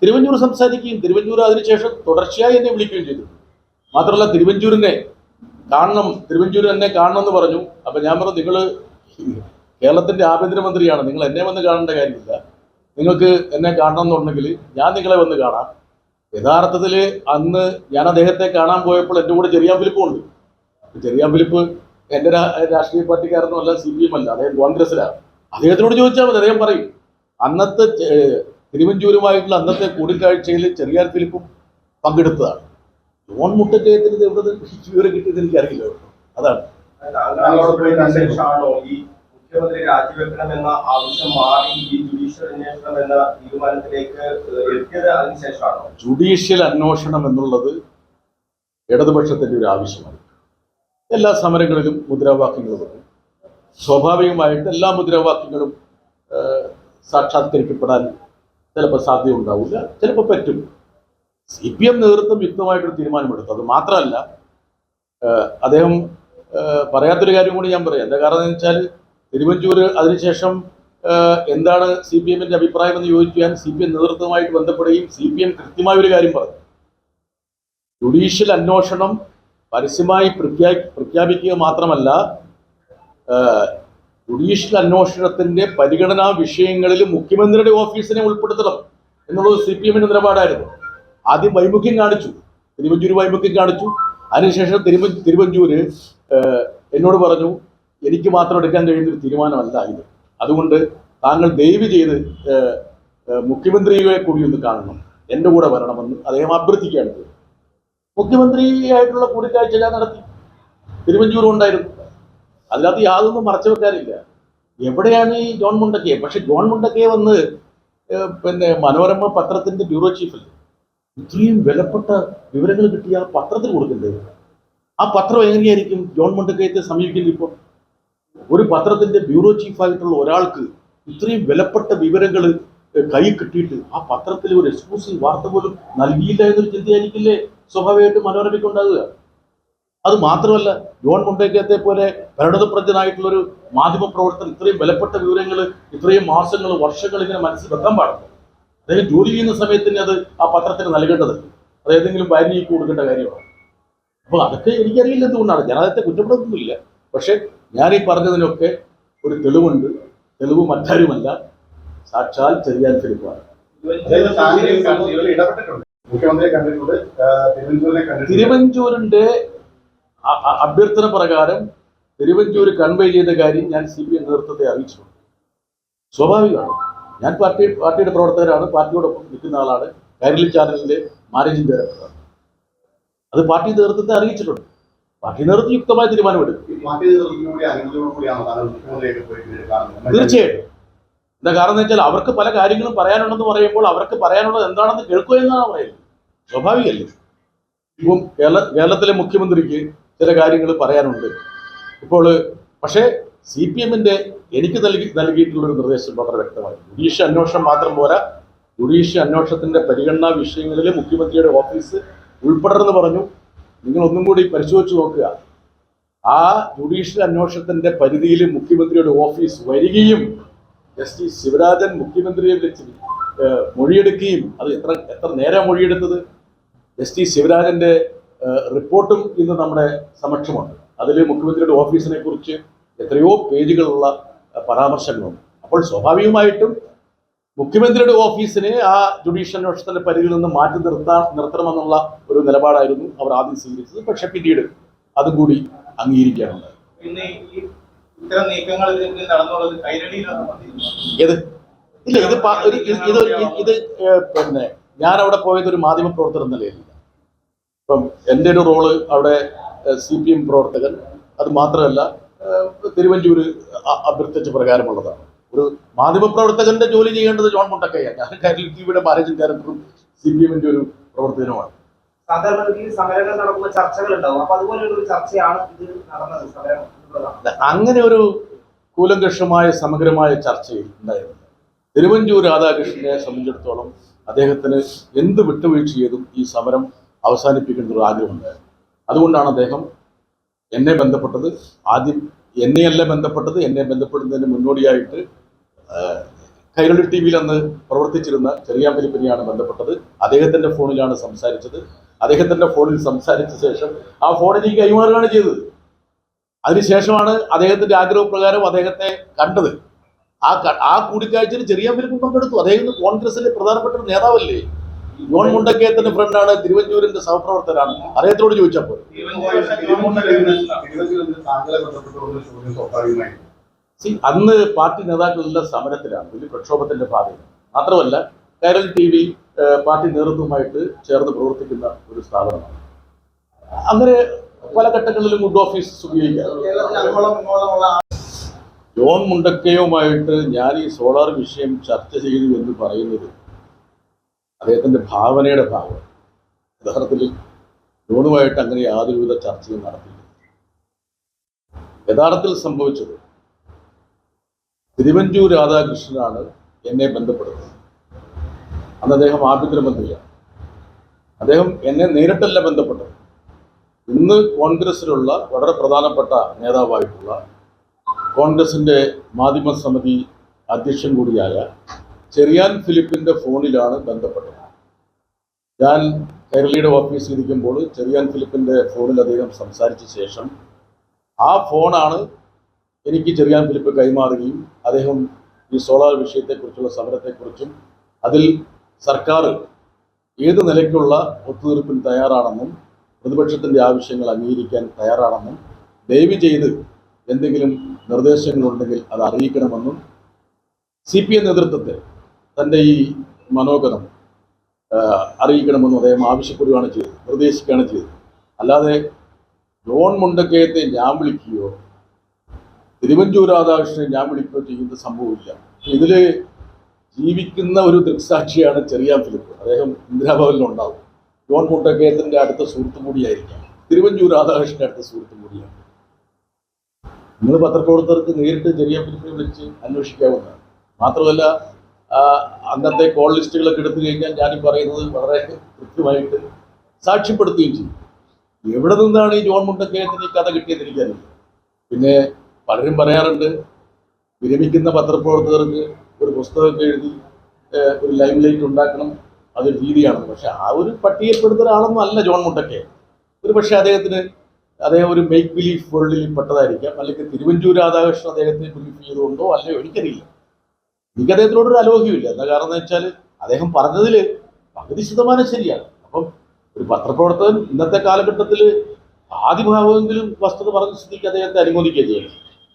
തിരുവഞ്ചൂർ സംസാരിക്കുകയും തിരുവഞ്ചൂർ അതിനുശേഷം തുടർച്ചയായി എന്നെ വിളിക്കുകയും ചെയ്തു. മാത്രമല്ല തിരുവഞ്ചൂരിനെ കാണണം തിരുവഞ്ചൂർ എന്നെ കാണണം എന്ന് പറഞ്ഞു. അപ്പൊ ഞാൻ പറഞ്ഞു നിങ്ങൾ കേരളത്തിന്റെ ആഭ്യന്തരമന്ത്രിയാണ്. നിങ്ങൾ എന്നെ വന്ന് കാണേണ്ട കാര്യമില്ല. നിങ്ങൾക്ക് എന്നെ കാണണം എന്നുണ്ടെങ്കിൽ ഞാൻ നിങ്ങളെ വന്ന് കാണാം. യഥാർത്ഥത്തിൽ അന്ന് ഞാൻ അദ്ദേഹത്തെ കാണാൻ പോയപ്പോൾ എന്റെ കൂടെ ചെറിയാൻ ഫിലിപ്പുണ്ട് ചെറിയാൻ ഫിലിപ്പ് എന്റെ രാഷ്ട്രീയ പാർട്ടിക്കാരനും അല്ല സി പി എം അല്ല അദ്ദേഹം കോൺഗ്രസിലാണ് അദ്ദേഹത്തിനോട് ചോദിച്ചാൽ മതി അദ്ദേഹം പറയും അന്നത്തെ തിരുവഞ്ചൂരുമായിട്ടുള്ള അന്നത്തെ കൂടിക്കാഴ്ചയിൽ ചെറിയാർ ഫിലിപ്പും പങ്കെടുത്തതാണ്. ജോൺ മുട്ടക്കയത്തിന് എവിടെ വിവരം കിട്ടിയത് എനിക്കറിയില്ല. അറിയില്ല അതാണ്? ആവശ്യം മാറി ഈ ജുഡീഷ്യൽ അന്വേഷണം എന്ന തീരുമാനത്തിലേക്ക് എത്തിയത് അതിനുശേഷമാണോ ജുഡീഷ്യൽ അന്വേഷണം എന്നുള്ളത് ഇടതുപക്ഷത്തിന്റെ ഒരു ആവശ്യമാണ്. എല്ലാ സമരങ്ങളിലും മുദ്രാവാക്യങ്ങൾ വന്നു. സ്വാഭാവികമായിട്ട് എല്ലാ മുദ്രാവാക്യങ്ങളും സാക്ഷാത്കരിക്കപ്പെടാൻ ചിലപ്പോൾ സാധ്യത ഉണ്ടാവില്ല ചിലപ്പോൾ പറ്റും. സി പി എം നേതൃത്വം യുക്തമായിട്ടൊരു തീരുമാനമെടുത്തു. അത് മാത്രമല്ല അദ്ദേഹം പറയാത്തൊരു കാര്യം കൂടി ഞാൻ പറയാം. എന്താ കാരണം എന്ന് വെച്ചാൽ തിരുവഞ്ചൂർ അതിനുശേഷം എന്താണ് സി പി എമ്മിന്റെ അഭിപ്രായം എന്ന് ചോദിക്കാൻ സി പി എം നേതൃത്വമായിട്ട് ബന്ധപ്പെടുകയും സി പി എം കൃത്യമായ ഒരു കാര്യം പറഞ്ഞു. ജുഡീഷ്യൽ അന്വേഷണം പരസ്യമായി പ്രഖ്യാ പ്രഖ്യാപിക്കുക മാത്രമല്ല ജുഡീഷ്യൽ അന്വേഷണത്തിന്റെ പരിഗണനാ വിഷയങ്ങളിൽ മുഖ്യമന്ത്രിയുടെ ഓഫീസിനെ ഉൾപ്പെടുത്തണം എന്നുള്ളത് സി പി എമ്മിന്റെ നിലപാടായിരുന്നു. ആദ്യം വൈമുഖ്യം കാണിച്ചു. തിരുവഞ്ചൂർ വൈമുഖ്യം കാണിച്ചു. അതിനുശേഷം തിരുവ തിരുവഞ്ചൂര് എന്നോട് പറഞ്ഞു എനിക്ക് മാത്രം എടുക്കാൻ കഴിയുന്ന ഒരു തീരുമാനമല്ല ഇത്. അതുകൊണ്ട് താങ്കൾ ദയവ് ചെയ്ത് മുഖ്യമന്ത്രിയെ കൂടി ഒന്ന് കാണണം. എന്റെ കൂടെ വരണമെന്ന് അദ്ദേഹം അഭ്യർത്ഥിക്കുകയാണ്. മുഖ്യമന്ത്രിയായിട്ടുള്ള കൂടിക്കാഴ്ച ഞാൻ നടത്തി. തിരുവഞ്ചൂരും ഉണ്ടായിരുന്നു. അതിനകത്ത് യാതൊന്നും മറച്ചു വെക്കാനില്ല. എവിടെയാണ് ഈ ജോൺ മുണ്ടക്കയെ? പക്ഷെ ജോൺ മുണ്ടക്കയെ വന്ന് പിന്നെ മനോരമ പത്രത്തിന്റെ ബ്യൂറോ ചീഫല്ലേ? ഇത്രയും വിലപ്പെട്ട വിവരങ്ങൾ കിട്ടിയ പത്രത്തിൽ കൊടുക്കണ്ടേ? ആ പത്രം എങ്ങനെയായിരിക്കും ജോൺ മുണ്ടക്കയത്തെ സമീപിക്കുന്നത് ഇപ്പോൾ ഒരു പത്രത്തിന്റെ ബ്യൂറോ ചീഫായിട്ടുള്ള ഒരാൾക്ക് ഇത്രയും വിലപ്പെട്ട വിവരങ്ങൾ കൈ കിട്ടിയിട്ട് ആ പത്രത്തിൽ ഒരു എക്സ്ക്ലൂസീവ് വാർത്ത പോലും നൽകിയില്ല എന്നൊരു ചിന്തയായിരിക്കില്ലേ? സ്വാഭാവികമായിട്ടും മനോരമയ്ക്ക് ഉണ്ടാകുക അത് മാത്രമല്ല ജോൺ മുണ്ടേക്കത്തെ പോലെ ഭരണതപ്രജ്ഞനായിട്ടുള്ള ഒരു മാധ്യമ പ്രവർത്തനം ഇത്രയും വിലപ്പെട്ട വിവരങ്ങൾ ഇത്രയും മാസങ്ങൾ വർഷങ്ങൾ ഇങ്ങനെ മനസ്സിൽ വെക്കാൻ പാടില്ല. അദ്ദേഹം ജോലി ചെയ്യുന്ന സമയത്ത് തന്നെ അത് ആ പത്രത്തിന് നൽകേണ്ടത്. അത് ഏതെങ്കിലും ഭാര്യയ്ക്ക് കൊടുക്കേണ്ട കാര്യമാണ്. അപ്പോൾ അതൊക്കെ എനിക്കറിയില്ല എന്തുകൊണ്ടാണ്. ഞാൻ അതത്തെ കുറ്റപ്പെടുത്തുന്നില്ല. പക്ഷേ ഞാൻ ഈ പറഞ്ഞതിനൊക്കെ ഒരു തെളിവുണ്ട്. തെളിവ് മറ്റാരുമല്ല. സാക്ഷാൽ ചെറിയാൻ ഫിലിപ്പാണ്. തിരുവഞ്ചൂരിന്റെ അഭ്യർത്ഥന പ്രകാരം തിരുവഞ്ചൂർ കൺവേ ചെയ്ത കാര്യം ഞാൻ സി പി എം നേതൃത്വത്തെ അറിയിച്ചു. സ്വാഭാവികമാണ്. ഞാൻ പാർട്ടി പാർട്ടിയുടെ പ്രവർത്തകരാണ്. പാർട്ടിയോടൊപ്പം നിൽക്കുന്ന ആളാണ്. കൈരളി ചാനലിന്റെ മാനേജിംഗ് ഡയറക്ടറാണ്. അത് പാർട്ടി നേതൃത്വത്തെ അറിയിച്ചിട്ടുണ്ട്. പാർട്ടി നേതൃത്വം യുക്തമായ തീരുമാനമെടുക്കും. തീർച്ചയായിട്ടും. എന്താ കാരണം എന്ന് വെച്ചാൽ അവർക്ക് പല കാര്യങ്ങളും പറയാനുണ്ടെന്ന് പറയുമ്പോൾ അവർക്ക് പറയാനുള്ളത് എന്താണെന്ന് കേൾക്കുക എന്നാണ് പറയുന്നത്. സ്വാഭാവികമല്ലേ? ഇപ്പം കേരള കേരളത്തിലെ മുഖ്യമന്ത്രിക്ക് ചില കാര്യങ്ങൾ പറയാനുണ്ട്. ഇപ്പോൾ പക്ഷേ സി പി എമ്മിന്റെ എനിക്ക് നൽകി നൽകിയിട്ടുള്ള ഒരു നിർദ്ദേശം വളരെ വ്യക്തമായി ജുഡീഷ്യൽ അന്വേഷണം മാത്രം പോരാ. ജുഡീഷ്യൽ അന്വേഷണത്തിന്റെ പരിഗണനാ വിഷയങ്ങളിൽ മുഖ്യമന്ത്രിയുടെ ഓഫീസ് ഉൾപ്പെടണമെന്ന് പറഞ്ഞു. നിങ്ങൾ ഒന്നും കൂടി പരിശോധിച്ച് നോക്കുക. ആ ജുഡീഷ്യൽ അന്വേഷണത്തിന്റെ പരിധിയിൽ മുഖ്യമന്ത്രിയുടെ ഓഫീസ് വരികയും ജസ്റ്റിസ് ശിവരാജൻ മുഖ്യമന്ത്രിയെ വിളിച്ച് മൊഴിയെടുക്കുകയും അത് എത്ര എത്ര നേരം മൊഴിയെടുത്തത്? ജസ്റ്റിസ് ശിവരാജന്റെ റിപ്പോർട്ടും ഇന്ന് നമ്മുടെ സമക്ഷമുണ്ട്. അതിൽ മുഖ്യമന്ത്രിയുടെ ഓഫീസിനെ കുറിച്ച് എത്രയോ പേജുകളുള്ള പരാമർശങ്ങളുണ്ട്. അപ്പോൾ സ്വാഭാവികമായിട്ടും മുഖ്യമന്ത്രിയുടെ ഓഫീസിനെ ആ ജുഡീഷ്യൽ അന്വേഷണത്തിന്റെ പരിധിയിൽ നിന്ന് മാറ്റി നിർത്താൻ നിർത്തണമെന്നുള്ള ഒരു നിലപാടായിരുന്നു അവർ ആദ്യം സ്വീകരിച്ചത്. പക്ഷെ പിന്നീട് അതും കൂടി അംഗീകരിക്കാറുണ്ട് ഏത്? ഇല്ല ഇത് ഇത് ഇത് പിന്നെ ഞാൻ അവിടെ പോയത് ഒരു മാധ്യമ പ്രവർത്തകർ നിലയിലില്ല. ഇപ്പം എന്റെ ഒരു റോൾ അവിടെ സി പി എം പ്രവർത്തകൻ. അത് മാത്രമല്ല തിരുവഞ്ചൂർ അഭ്യർത്ഥിച്ച പ്രകാരമുള്ളതാണ്. ഒരു മാധ്യമ പ്രവർത്തകന്റെ ജോലി ചെയ്യേണ്ടത് ജോൺ മുണ്ടക്കയാണ് ഞാൻ കാര്യം ടിവിയുടെ മാനേജിംഗ് ഡയറക്ടറും സി പി എമ്മിന്റെ ഒരു എന്നുള്ളതാണ്. അങ്ങനെ ഒരു കൂലങ്കഷമായ സമഗ്രമായ ചർച്ചയിൽ ഉണ്ടായിരുന്നു തിരുവഞ്ചൂർ രാധാകൃഷ്ണനെ സംബന്ധിച്ചിടത്തോളം അദ്ദേഹത്തിന് എന്ത് വിട്ടുവീഴ്ച ചെയ്തും ഈ സമരം അവസാനിപ്പിക്കേണ്ട ഒരു ആഗ്രഹമുണ്ടായിരുന്നു. അതുകൊണ്ടാണ് അദ്ദേഹം എന്നെ ബന്ധപ്പെട്ടത്. ആദ്യം എന്നെയല്ല ബന്ധപ്പെട്ടത്. എന്നെ ബന്ധപ്പെടുന്നതിന് മുന്നോടിയായിട്ട് കൈരളി ടി വിയിൽ അന്ന് പ്രവർത്തിച്ചിരുന്ന ചെറിയ ഫിലിപ്പിനെയാണ് ബന്ധപ്പെട്ടത്. അദ്ദേഹത്തിന്റെ ഫോണിലാണ് സംസാരിച്ചത്. അദ്ദേഹത്തിന്റെ ഫോണിൽ സംസാരിച്ച ശേഷം ആ ഫോൺ എനിക്ക് കൈമാറുകയാണ് ചെയ്തത്. അതിനുശേഷമാണ് അദ്ദേഹത്തിന്റെ ആഗ്രഹപ്രകാരം അദ്ദേഹത്തെ കണ്ടത്. ആ ആ കൂടിക്കാഴ്ചയിൽ ചെറിയ ഫിലിപ്പും പങ്കെടുത്തു. അദ്ദേഹം കോൺഗ്രസിലെ പ്രധാനപ്പെട്ട ഒരു നേതാവല്ലേ? ജോൺ മുണ്ടക്കേത്തിന്റെ ഫ്രണ്ടാണ് തിരുവഞ്ചൂരിന്റെ സഹപ്രവർത്തകരാണ്. അദ്ദേഹത്തോട് ചോദിച്ചപ്പോൾ സി അന്ന് പാർട്ടി നേതാക്കളെല്ലാം സമരത്തിലാണ് വലിയ പ്രക്ഷോഭത്തിന്റെ ഭാഗം. മാത്രമല്ല കേരൽ ടി വി പാർട്ടി നേതൃത്വവുമായിട്ട് ചേർന്ന് പ്രവർത്തിക്കുന്ന ഒരു സ്ഥാപനമാണ്. അങ്ങനെ പല ഘട്ടങ്ങളിലും ഗുഡ് ഓഫീസ് ഉപയോഗിക്കാം. ജോൺ മുണ്ടക്കയുമായിട്ട് ഞാൻ ഈ സോളാർ വിഷയം ചർച്ച ചെയ്തു എന്ന് പറയുന്നത് അദ്ദേഹത്തിന്റെ ഭാവനയുടെ ഭാഗം. യഥാർത്ഥത്തിൽ ലോണുമായിട്ട് അങ്ങനെ യാതൊരുവിധ ചർച്ചയും നടത്തില്ല യഥാർത്ഥത്തിൽ സംഭവിച്ചത് തിരുവഞ്ചൂർ രാധാകൃഷ്ണനാണ് എന്നെ ബന്ധപ്പെടുന്നത്. അന്ന് അദ്ദേഹം ആഭ്യന്തരമന്ത്രിയാണ്. അദ്ദേഹം എന്നെ നേരിട്ടല്ല ബന്ധപ്പെട്ടത്. ഇന്ന് കോൺഗ്രസിലുള്ള വളരെ പ്രധാനപ്പെട്ട നേതാവായിട്ടുള്ള കോൺഗ്രസിന്റെ മാധ്യമ സമിതി അധ്യക്ഷൻ കൂടിയായ ചെറിയാൻ ഫിലിപ്പിന്റെ ഫോണിലാണ് ബന്ധപ്പെട്ടത്. ഞാൻ കേരളയുടെ ഓഫീസിൽ ഇരിക്കുമ്പോൾ ചെറിയാൻ ഫിലിപ്പിന്റെ ഫോണിൽ അദ്ദേഹം സംസാരിച്ച ശേഷം ആ ഫോണാണ് എനിക്ക് ചെറിയാൻ ഫിലിപ്പ് കൈമാറുകയും അദ്ദേഹം ഈ സോളാർ വിഷയത്തെക്കുറിച്ചുള്ള സമരത്തെക്കുറിച്ചും അതിൽ സർക്കാർ ഏത് നിലയ്ക്കുള്ള ഒത്തുതീർപ്പിന് തയ്യാറാണെന്നും പ്രതിപക്ഷത്തിന്റെ ആവശ്യങ്ങൾ അംഗീകരിക്കാൻ തയ്യാറാണെന്നും ദയവ് ചെയ്ത് എന്തെങ്കിലും നിർദ്ദേശങ്ങളുണ്ടെങ്കിൽ അത് അറിയിക്കണമെന്നും സി പി എം നേതൃത്വത്തെ തന്റെ ഈ മനോഗതം അറിയിക്കണമെന്ന് അദ്ദേഹം ആവശ്യപ്പെടുകയാണ് ചെയ്തത് നിർദ്ദേശിക്കുകയാണ് ചെയ്തത്. അല്ലാതെ ജോൺ മുണ്ടക്കയത്തെ ഞാൻ വിളിക്കുകയോ തിരുവഞ്ചൂർ രാധാകൃഷ്ണനെ ഞാൻ വിളിക്കുകയോ ചെയ്യുന്ന സംഭവമില്ല. ഇതിൽ ജീവിക്കുന്ന ഒരു ദൃക്സാക്ഷിയാണ് ചെറിയ ഫിലിപ്പ്. അദ്ദേഹം ഇന്ദിരാഭവനിലുണ്ടാവും ജോൺ മുണ്ടക്കയത്തിന്റെ അടുത്ത സുഹൃത്തും കൂടിയായിരിക്കാം. തിരുവഞ്ചൂർ രാധാകൃഷ്ണന്റെ അടുത്ത സുഹൃത്തും കൂടിയാണ്. നിങ്ങൾ പത്രപ്രവർത്തകർക്ക് നേരിട്ട് ചെറിയ ഫിലിപ്പിനെ വിളിച്ച് അന്വേഷിക്കാവുന്നതാണ്. മാത്രമല്ല അന്നത്തെ കോൾ ലിസ്റ്റുകളൊക്കെ എടുത്തു കഴിഞ്ഞാൽ ഞാൻ പറയുന്നത് വളരെ കൃത്യമായിട്ട് സാക്ഷ്യപ്പെടുത്തുകയും ചെയ്യും. എവിടെ നിന്നാണ് ഈ ജോൺ മുണ്ടക്കയത്തിന് ഈ കഥ കിട്ടിയത് പിന്നെ പലരും പറയാറുണ്ട് വിരമിക്കുന്ന പത്രപ്രവർത്തകർക്ക് ഒരു പുസ്തകമൊക്കെ എഴുതി ഒരു ലൈം ലൈറ്റ് ഉണ്ടാക്കണം അതൊരു രീതിയാണ് പക്ഷെ ആ ഒരു പട്ടികപ്പെടുത്തുന്ന ആളൊന്നും അല്ല ജോൺ മുണ്ടക്കെ ഒരു പക്ഷേ അദ്ദേഹത്തിന് അദ്ദേഹം ഒരു മേക്ക് ബിലീഫ് വേൾഡിൽ പെട്ടതായിരിക്കാം. അല്ലെങ്കിൽ തിരുവഞ്ചൂർ രാധാകൃഷ്ണൻ അദ്ദേഹത്തെ ബിലീഫ് ചെയ്തുകൊണ്ടോ അല്ലയോ എനിക്കറിയില്ല. എനിക്ക് അദ്ദേഹത്തിനോട് ഒരു അലോഹ്യമില്ല. എന്താ കാരണം എന്ന് വെച്ചാൽ അദ്ദേഹം പറഞ്ഞതിൽ പകുതി ശതമാനം ശരിയാണ്. അപ്പം ഒരു പത്രപ്രവർത്തകൻ ഇന്നത്തെ കാലഘട്ടത്തിൽ ആദ്യ ഭാഗമെങ്കിലും വസ്തുത പറഞ്ഞ സ്ഥിതിക്ക് അദ്ദേഹത്തെ അനുമോദിക്കുകയാണ് ചെയ്യണം